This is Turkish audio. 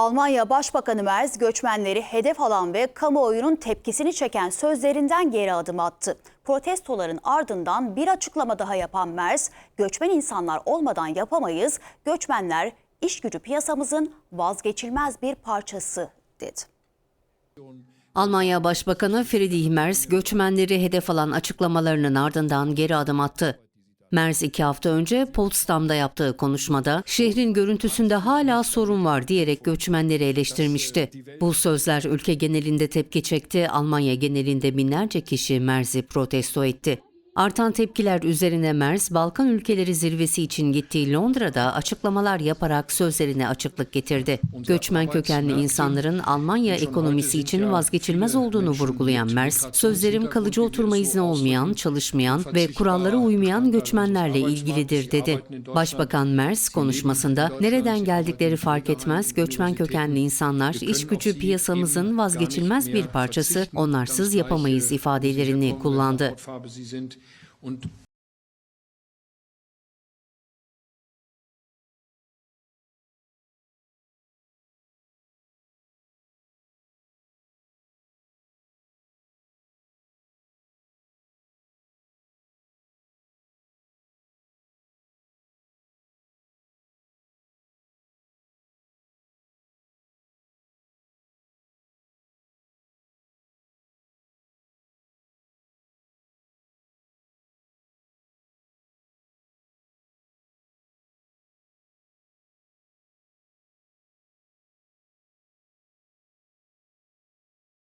Almanya Başbakanı Merz göçmenleri hedef alan ve kamuoyunun tepkisini çeken sözlerinden geri adım attı. Protestoların ardından bir açıklama daha yapan Merz, göçmen insanlar olmadan yapamayız, göçmenler iş gücü piyasamızın vazgeçilmez bir parçası dedi. Almanya Başbakanı Friedrich Merz göçmenleri hedef alan açıklamalarının ardından geri adım attı. Merz iki hafta önce Potsdam'da yaptığı konuşmada şehrin görüntüsünde hala sorun var diyerek göçmenleri eleştirmişti. Bu sözler ülke genelinde tepki çekti, Almanya genelinde binlerce kişi Merz'i protesto etti. Artan tepkiler üzerine Merz, Balkan ülkeleri zirvesi için gittiği Londra'da açıklamalar yaparak sözlerine açıklık getirdi. Göçmen kökenli insanların Almanya ekonomisi için vazgeçilmez olduğunu vurgulayan Merz, sözlerim kalıcı oturma izni olmayan, çalışmayan ve kurallara uymayan göçmenlerle ilgilidir dedi. Başbakan Merz konuşmasında nereden geldikleri fark etmez göçmen kökenli insanlar iş gücü piyasamızın vazgeçilmez bir parçası, onlarsız yapamayız ifadelerini kullandı. Und